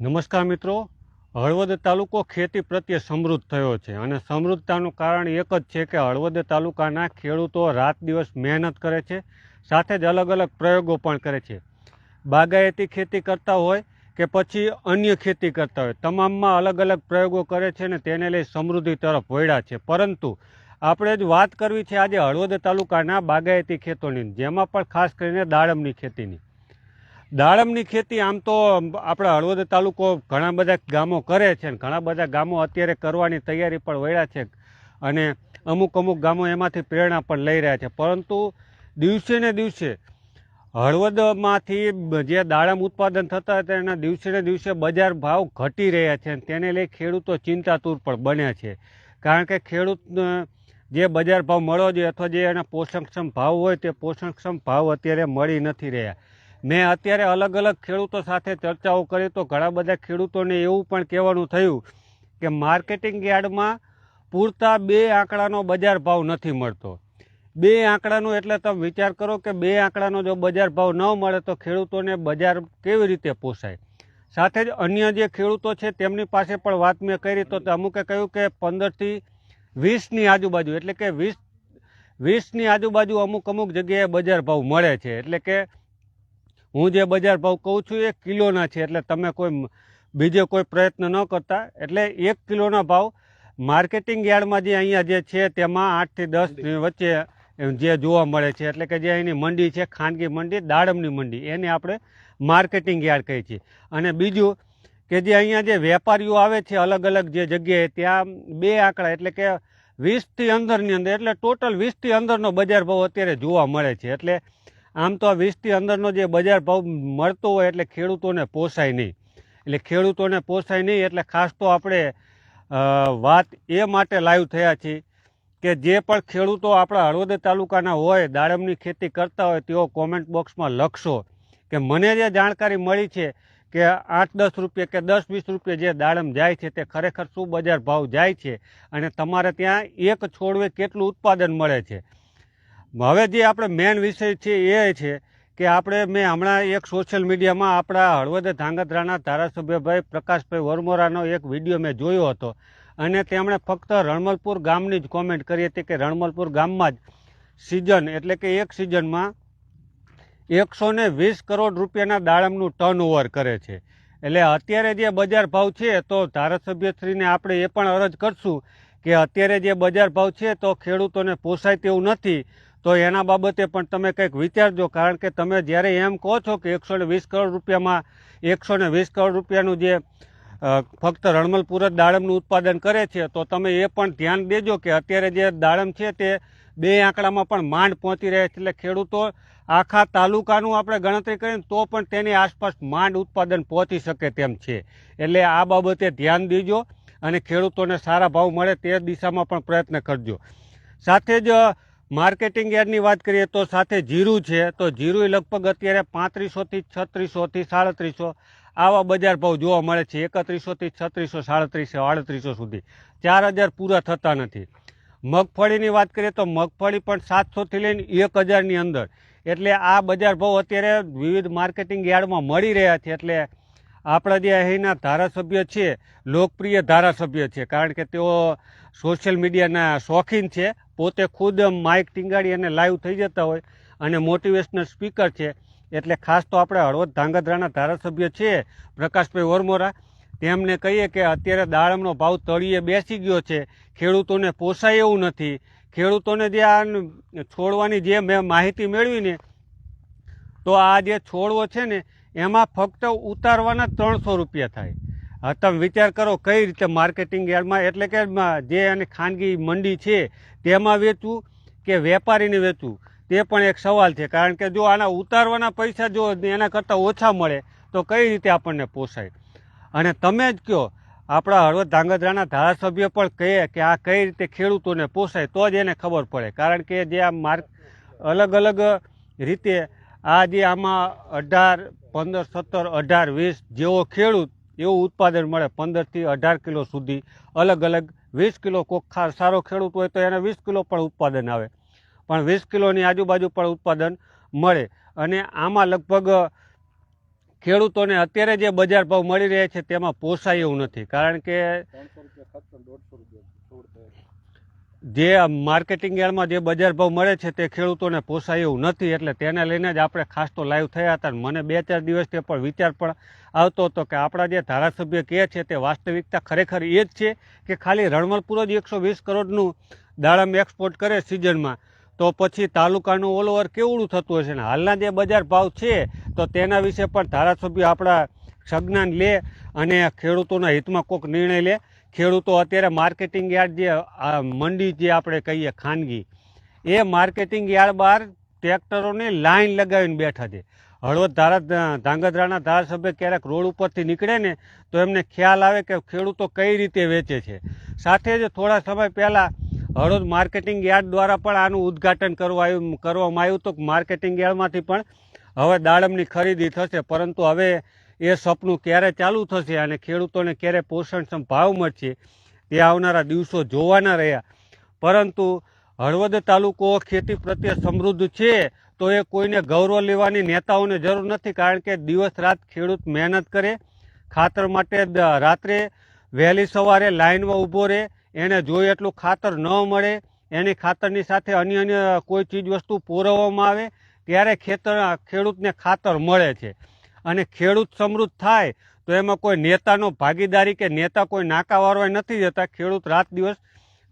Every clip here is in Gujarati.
નમસ્કાર મિત્રો. હળવદ તાલુકો ખેતી પ્રત્યે સમૃદ્ધ થયો છે અને સમૃદ્ધતાનું કારણ એક જ છે કે હળવદ તાલુકાના ખેડૂતો રાત દિવસ મહેનત કરે છે, સાથે જ અલગ અલગ પ્રયોગો પણ કરે છે. બાગાયતી ખેતી કરતા હોય કે પછી અન્ય ખેતી કરતા હોય, તમામમાં અલગ અલગ પ્રયોગો કરે છે અને તેને લઈ સમૃદ્ધિ તરફ વળ્યા છે. પરંતુ આપણે જ વાત કરવી છે આજે હળવદ તાલુકાના બાગાયતી ખેતોની, જેમાં પણ ખાસ કરીને દાડમની ખેતીની. દાડમની ખેતી આમ તો આપણા હળવદ તાલુકો ઘણા બધા ગામો કરે છે ને ઘણા બધા ગામો અત્યારે કરવાની તૈયારી પણ વળ્યા છે અને અમુક અમુક ગામો એમાંથી પ્રેરણા પણ લઈ રહ્યા છે. પરંતુ દિવસે ને દિવસે હળવદમાંથી જે દાડમ ઉત્પાદન થતા હતા એના દિવસે ને દિવસે બજાર ભાવ ઘટી રહ્યા છે અને તેને લઈ ખેડૂતો ચિંતાતુર પણ બન્યા છે. કારણ કે ખેડૂત જે બજાર ભાવ મળવો જોઈએ અથવા જે એના પોષણક્ષમ ભાવ હોય તે પોષણક્ષમ ભાવ અત્યારે મળી નથી રહ્યા. મેં અત્યારે અલગ અલગ ખેડૂતો સાથે ચર્ચાઓ કરી તો ઘણા બધા ખેડૂતોને એવું પણ કહેવાનું થયું કે માર્કેટિંગ યાર્ડમાં પૂરતા બે આંકડાનો બજાર ભાવ નથી મળતો. બે આંકડાનો એટલે તમે વિચાર કરો કે બે આંકડાનો જો બજાર ભાવ ન મળે તો ખેડૂતોને બજાર કેવી રીતે પોસાય? સાથે જ અન્ય જે ખેડૂતો છે તેમની પાસે પણ વાત મેં કરી તો અમુકે કહ્યું કે પંદરથી વીસની આજુબાજુ એટલે કે વીસ, વીસની આજુબાજુ અમુક અમુક જગ્યાએ બજાર ભાવ મળે છે. એટલે કે હું જે બજાર ભાવ કહું છું એ કિલોના છે એટલે તમે કોઈ બીજો કોઈ પ્રયત્ન ન કરતા. એટલે એક કિલોના ભાવ માર્કેટિંગ યાર્ડમાં જે અહીંયા જે છે તેમાં આઠથી દસ વચ્ચે જે જોવા મળે છે. એટલે કે જે અહીંની મંડી છે ખાનગી મંડી દાડમની મંડી એને આપણે માર્કેટિંગ યાર્ડ કહીએ છીએ. અને બીજું કે જે અહીંયા જે વેપારીઓ આવે છે અલગ અલગ જે જગ્યાએ ત્યાં બે આંકડા એટલે કે વીસથી અંદરની અંદર એટલે ટોટલ વીસથી અંદરનો બજાર ભાવ અત્યારે જોવા મળે છે. એટલે આમ તો આ વીસથી અંદરનો જે બજાર ભાવ મળતો હોય એટલે ખેડૂતોને પોસાય નહીં. એટલે ખેડૂતોને પોસાય નહીં એટલે ખાસ તો આપણે વાત એ માટે લાઈવ થયા છીએ કે જે પણ ખેડૂતો આપણા હળવદ તાલુકાના હોય, દાડમની ખેતી કરતા હોય, તેઓ કોમેન્ટ બોક્સમાં લખશો કે મને જે જાણકારી મળી છે કે આઠ દસ રૂપિયા કે દસ વીસ રૂપિયા જે દાડમ જાય છે તે ખરેખર શું બજાર ભાવ જાય છે અને તમારે ત્યાં એક છોડવે કેટલું ઉત્પાદન મળે છે. હવે જે આપણે મેન વિષય છે એ છે કે આપણે મેં હમણાં એક સોશિયલ મીડિયામાં આપણા હળવદ ધાંગધ્રાના ધારાસભ્યભાઈ પ્રકાશભાઈ વરમોરાનો એક વીડિયો મેં જોયો હતો. અને તેમણે ફક્ત રણમલપુર ગામની જ કોમેન્ટ કરી હતી કે રણમલપુર ગામમાં જ સિઝન એટલે કે એક સિઝનમાં એકસો વીસ કરોડ રૂપિયાના દાડમનું ટર્નઓવર કરે છે. એટલે અત્યારે જે બજાર ભાવ છે તો ધારાસભ્યશ્રીને આપણે એ પણ અરજ કરશું કે અત્યારે જે બજાર ભાવ છે તો ખેડૂતોને પોસાય તેવું નથી. તો એના બાબતે પણ તમે કંઈક વિચારજો, કારણ કે તમે જ્યારે એમ કહો છો કે એકસો વીસ કરોડ રૂપિયામાં, એકસો વીસ કરોડ રૂપિયાનું જે ફક્ત રણમલપુર જ દાડમનું ઉત્પાદન કરે છે, તો તમે એ પણ ધ્યાન દેજો કે અત્યારે જે દાડમ છે તે બે આંકડામાં પણ માંડ પહોંચી રહ્યા છે. એટલે ખેડૂતો આખા તાલુકાનું આપણે ગણતરી કરીને તો પણ તેની આસપાસ માંડ ઉત્પાદન પહોંચી શકે તેમ છે. એટલે આ બાબતે ધ્યાન દેજો અને ખેડૂતોને સારા ભાવ મળે તે દિશામાં પણ પ્રયત્ન કરજો. સાથે જ માર્કેટિંગ યાર્ડની વાત કરીએ તો સાથે જીરું છે, તો જીરું લગભગ અત્યારે પાંત્રીસોથી છત્રીસોથી સાડત્રીસો આવા બજાર ભાવ જોવા મળે છે. એકત્રીસોથી છત્રીસો, સાડત્રીસો આડત્રીસો સુધી. ચાર હજાર પૂરા થતા નથી. મગફળીની વાત કરીએ તો મગફળી પણ સાતસોથી લઈને એક હજારની અંદર. એટલે આ બજાર ભાવ અત્યારે વિવિધ માર્કેટિંગ યાર્ડમાં મળી રહ્યા છે. એટલે આપણા જે અહીંના ધારાસભ્ય છે, લોકપ્રિય ધારાસભ્ય છે, કારણ કે તેઓ સોશિયલ મીડિયાના શોખીન છે. પોતે ખુદ માઇક ટીંગાડી અને લાઈવ થઈ જતા હોય અને મોટિવેશનલ સ્પીકર છે. એટલે ખાસ તો આપણે હળવદ ધાંગધ્રાના ધારાસભ્ય છે પ્રકાશભાઈ વરમોરા તેમને કહીએ કે અત્યારે દાડમનો ભાવ તળીએ બેસી ગયો છે. ખેડૂતોને પોસાય એવું નથી. ખેડૂતોને જે આ છોડવાની જે મેં માહિતી મેળવીને તો આ જે છોડવો છે ને, એમાં ફક્ત ઉતારવાના ત્રણસો રૂપિયા થાય. તમે વિચાર કરો કઈ રીતે માર્કેટિંગ યાર્ડમાં, એટલે કે જે એની ખાનગી મંડી છે, તેમાં વેચવું કે વેપારીને વેચવું? તે પણ એક સવાલ છે. કારણ કે જો આના ઉતારવાના પૈસા જો એના કરતાં ઓછા મળે, તો કઈ રીતે આપણને પોસાય? અને તમે જ કહો, આપણા હળવદ ધાંગધ્રાના ધારાસભ્ય પણ કહે કે આ કઈ રીતે ખેડૂતોને પોસાય, તો જ એને ખબર પડે. કારણ કે જે આ માર્ક અલગ અલગ રીતે આ જે આમાં અઢાર, પંદર, સત્તર, અઢાર, વીસ જેવો ખેડૂત એવું ઉત્પાદન મળે પંદરથી અઢાર કિલો સુધી. અલગ અલગ વીસ કિલો કોખાર સારો ખેડૂત હોય તો એને વીસ કિલો પણ ઉત્પાદન આવે. પણ વીસ કિલોની આજુબાજુ પણ ઉત્પાદન મળે. અને આમાં લગભગ ખેડૂતોને અત્યારે જે બજાર ભાવ મળી રહ્યા છે તેમાં પોસાય એવું નથી. કારણ કે જે માર્કેટિંગ યાર્ડમાં જે બજાર ભાવ મળે છે તે ખેડૂતોને પોસાય એવું નથી, એટલે તેને લઈને જ આપણે ખાસ તો લાઈવ થયા હતા મને બે ચાર દિવસથી પણ વિચાર પણ આવતો હતો કે આપણા જે ધારાસભ્ય કહે છે તે વાસ્તવિકતા ખરેખર એ જ છે કે ખાલી રણમલપુર જ એકસો વીસ કરોડનું દાડમ એક્સપોર્ટ કરે સિઝનમાં તો પછી તાલુકાનું ઓલ ઓવર કેવડું થતું હશે ને? હાલના જે બજાર ભાવ છે, તો તેના વિશે પણ ધારાસભ્ય આપણા સંજ્ઞાન લે અને ખેડૂતોના હિતમાં કોઈક નિર્ણય લે. ખેડૂતો અત્યારે માર્કેટિંગ યાર્ડ જે મંડી જે આપણે કહીએ ખાનગી, એ માર્કેટિંગ યાર્ડ બહાર ટ્રેક્ટરોની લાઈન લગાવીને બેઠા છે. હળવદ ધારા, ધાંગધ્રાના ધારાસભ્ય ક્યારેક રોડ ઉપરથી નીકળે ને તો એમને ખ્યાલ આવે કે ખેડૂતો કઈ રીતે વેચે છે. સાથે જ થોડા સમય પહેલાં હળવદ માર્કેટિંગ યાર્ડ દ્વારા પણ આનું ઉદ્ઘાટન કરવામાં આવ્યું તો માર્કેટિંગ યાર્ડમાંથી પણ હવે દાડમની ખરીદી થશે. પરંતુ હવે એ સપનું ક્યારે ચાલુ થશે અને ખેડૂતોને ક્યારે પોષણક્ષમ ભાવ મળશે તે આવનારા દિવસો જોવાના રહ્યા. પરંતુ હળવદ તાલુકો ખેતી પ્રત્યે સમૃદ્ધ છે તો એ કોઈને ગૌરવ લેવાની નેતાઓને જરૂર નથી કારણ કે દિવસ રાત ખેડૂત મહેનત કરે, ખાતર માટે રાત્રે વહેલી સવારે લાઇનમાં ઊભો રહે, એને જોઈએ એટલું ખાતર ન મળે, એની ખાતરની સાથે અન્ય અન્ય કોઈ ચીજ વસ્તુ પૂરવવામાં આવે, ત્યારે ખેતર ખેડૂતને ખાતર મળે છે. અને ખેડૂત સમૃદ્ધ થાય, તો એમાં કોઈ નેતાનો ભાગીદારી કે નેતા કોઈ નાકા નથી જતા. ખેડૂત રાત દિવસ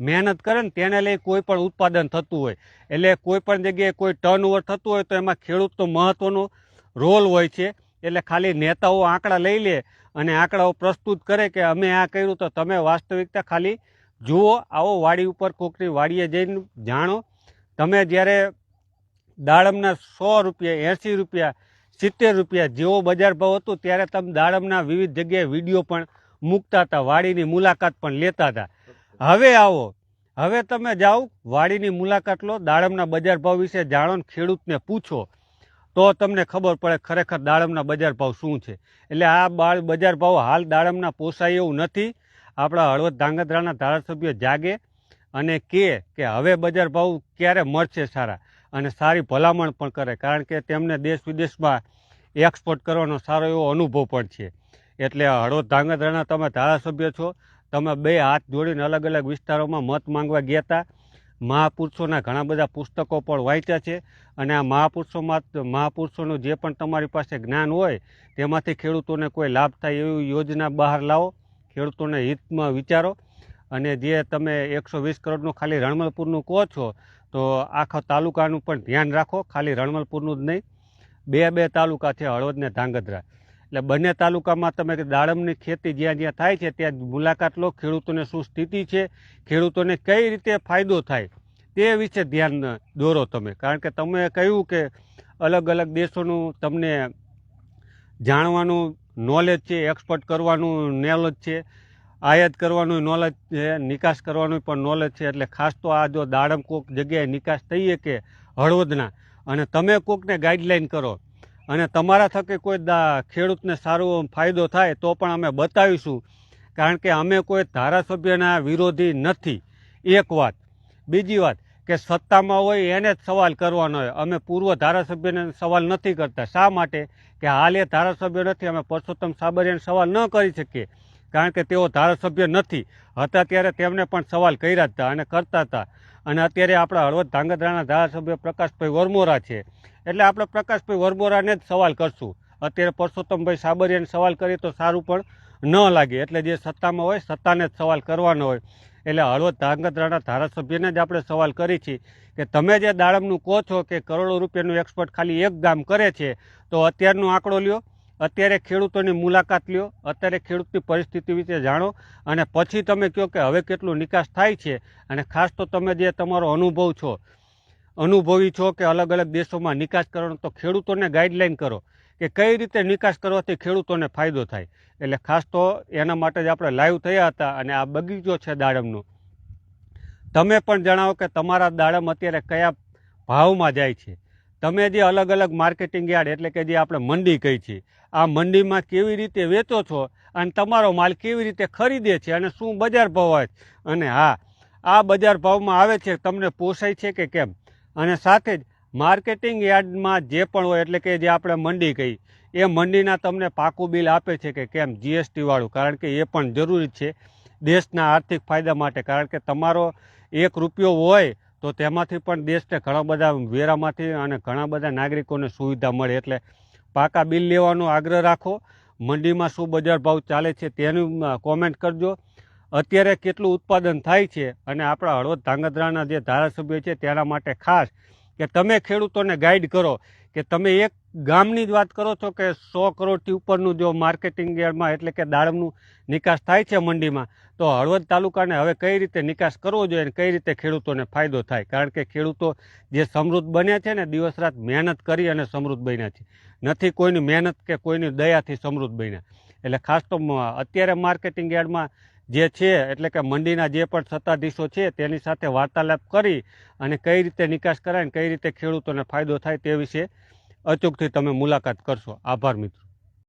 મહેનત કરે ને તેને લઈ કોઈ પણ ઉત્પાદન થતું હોય. એટલે કોઈ પણ જગ્યાએ કોઈ ટર્નઓવર થતું હોય તો એમાં ખેડૂતનો મહત્ત્વનો રોલ હોય છે. એટલે ખાલી નેતાઓ આંકડા લઈ લે અને આંકડાઓ પ્રસ્તુત કરે કે અમે આ કર્યું તો તમે વાસ્તવિકતા ખાલી જુઓ, આવો વાડી ઉપર કોકની વાડીએ જઈને જાણો. તમે જ્યારે દાડમના સો રૂપિયા, એંસી રૂપિયા સિત્તેર રૂપિયા જેવો બજાર ભાવ હતો, ત્યારે તમે દાડમના વિવિધ જગ્યાએ વીડિયો પણ મૂકતા હતા, વાડીની મુલાકાત પણ લેતા હતા. હવે આવો, હવે તમે જાઓ, વાડીની મુલાકાત લો, દાડમના બજાર ભાવ વિશે જાણો ખેડૂતને પૂછો. તો તમને ખબર પડે ખરેખર દાડમના બજાર ભાવ શું છે. એટલે આ બાળ બજાર ભાવ હાલ દાડમના પોસાય એવું નથી. આપણા હળવદ ધાંગધ્રાના ધારાસભ્ય જાગે અને કહે કે હવે બજાર ભાવ ક્યારે મળશે સારા. અને સારી ભલામણ પણ કરે, કારણ કે તેમને દેશ વિદેશમાં એક્સપોર્ટ કરવાનો સારો એવો અનુભવ પણ છે. એટલે હળવદ ધાંગધ્રાના તમે ધારાસભ્ય છો, તમે બે હાથ જોડીને અલગ અલગ વિસ્તારોમાં મત માંગવા ગયા હતા. મહાપુરુષોના ઘણા બધા પુસ્તકો પણ વાંચ્યા છે અને આ મહાપુરુષોમાં મહાપુરુષોનું જે પણ તમારી પાસે જ્ઞાન હોય, તેમાંથી ખેડૂતોને કોઈ લાભ થાય એવી યોજના બહાર લાવો, ખેડૂતોને હિતમાં વિચારો. અને જે તમે એકસો વીસ કરોડનું ખાલી રણમલપુરનું કહો છો તો આખા તાલુકાનું પણ ધ્યાન રાખો, ખાલી રણમલપુરનું જ નહીં. બે બે તાલુકા છે, હળવદ ને ધાંગધ્રા. એટલે બંને તાલુકામાં તમે દાડમની ખેતી જ્યાં જ્યાં થાય છે, ત્યાં મુલાકાત લો. ખેડૂતોને શું સ્થિતિ છે, ખેડૂતોને કઈ રીતે ફાયદો થાય, તે વિશે ધ્યાન દોરો તમે. કારણ કે તમે કહ્યું કે અલગ અલગ દેશોનું તમને જાણવાનું નોલેજ છે એક્સપર્ટ કરવાનું નોલેજ છે. આયાત કરવાનું નોલેજ છે, નિકાસ કરવાનું પણ નોલેજ છે, એટલે ખાસ તો આ જો દાડમ કોક જગ્યાએ નિકાસ થઈએ કે હળવદના, અને તમે કોકને ગાઈડલાઈન કરો, અને તમારા થકી કોઈ ખેડૂતને સારો ફાયદો થાય તો પણ અમે બતાવીશું, કારણ કે અમે કોઈ ધારાસભ્યના વિરોધી નથી. એક વાત. બીજી વાત કે સત્તામાં હોય એને જ સવાલ કરવાનો હોય. અમે પૂર્વ ધારાસભ્યને સવાલ નથી કરતા. શા માટે? કે હાલ એ ધારાસભ્ય નથી, અમે પરસોત્તમ સાબરિયાને સવાલ ન કરી શકીએ. કારણ કે તેઓ ધારાસભ્ય નથી. હતા ત્યારે તેમને પણ સવાલ કર્યા હતા અને કરતા હતા. અને અત્યારે આપણા હળવદ ધાંગધ્રાના ધારાસભ્ય પ્રકાશભાઈ વરમોરા છે. એટલે આપણે પ્રકાશભાઈ વરમોરાને જ સવાલ કરશું. અત્યારે પરસોત્તમભાઈ સાબરિયાને સવાલ કરીએ તો સારું પણ ન લાગે. એટલે જે સત્તામાં હોય સત્તાને જ સવાલ કરવાનો હોય. એટલે હળવદ ધાંગધ્રાના ધારાસભ્યને જ આપણે સવાલ કરી છીએ કે તમે જે દાડમનું કહો છો કે કરોડો રૂપિયાનું એક્સપોર્ટ ખાલી એક ગામ કરે છે, તો અત્યારનો આંકડો લ્યો. અત્યારે ખેડૂતોની મુલાકાત લ્યો, અત્યારે ખેડૂતની પરિસ્થિતિ વિશે જાણો અને પછી તમે કહો કે હવે કેટલું નિકાસ થાય છે અને ખાસ તો તમે જે તમારો અનુભવ છો, અનુભવી છો કે અલગ અલગ દેશોમાં નિકાસ કરવાનો, તો ખેડૂતોને ગાઈડલાઈન કરો કે કઈ રીતે નિકાસ કરવાથી ખેડૂતોને ફાયદો થાય. એટલે ખાસ તો એના માટે જ આપણે લાઈવ થયા હતા અને આ બગીચો છે દાડમનો. તમે પણ જણાવો કે તમારા દાડમ અત્યારે કયા ભાવમાં જાય છે? તમે જે અલગ અલગ માર્કેટિંગ યાર્ડ એટલે કે જે આપણે મંડી કહી છીએ આ મંડીમાં કેવી રીતે વેચો છો અને તમારો માલ કેવી રીતે ખરીદે છે અને શું બજાર ભાવ હોય અને હા, આ બજાર ભાવમાં આવે છે, તમને પોસાય છે કે કેમ? અને સાથે જ માર્કેટિંગ યાર્ડમાં જે પણ હોય એટલે કે જે આપણે મંડી કહી એ મંડીના તમને પાકું બિલ આપે છે કે કેમ? જીએસટીવાળું કારણ કે એ પણ જરૂરી છે દેશના આર્થિક ફાયદા માટે, કારણ કે તમારો એક રૂપિયો હોય તો તેમાંથી પણ દેશને ઘણા બધા વેરામાંથી અને ઘણા બધા નાગરિકોને સુવિધા મળે. એટલે પાકા બિલ લેવાનો આગ્રહ રાખો. મંડીમાં શું બજાર ભાવ ચાલે છે તેનું કોમેન્ટ કરજો. અત્યારે કેટલું ઉત્પાદન થાય છે અને આપણા હળવદ ધાંગધ્રાના જે ધારાસભ્ય છે તેના માટે ખાસ કે તમે ખેડૂતોને ગાઈડ કરો. કે તમે એક ગામની જ વાત કરો છો કે સો કરોડથી ઉપરનું જો માર્કેટિંગ યાર્ડમાં એટલે કે દાડમનું નિકાસ થાય છે મંડીમાં, તો હળવદ તાલુકાને હવે કઈ રીતે નિકાસ કરવો જોઈએ અને કઈ રીતે ખેડૂતોને ફાયદો થાય? કારણ કે ખેડૂતો જે સમૃદ્ધ બન્યા છે ને, દિવસ રાત મહેનત કરી અને સમૃદ્ધ બન્યા છે. નથી કોઈની મહેનત કે કોઈની દયાથી સમૃદ્ધ બન્યા. એટલે ખાસ તો અત્યારે માર્કેટિંગ યાર્ડમાં જે છે, એટલે કે મંડીના જે પણ સત્તાધીશો છે, તેની સાથે વાર્તાલાપ કરી અને કઈ રીતે નિકાસ કરાય કઈ રીતે ખેડૂતોને ફાયદો થાય તે વિશે અચૂકથી તમે મુલાકાત કરશો. આભાર મિત્રો.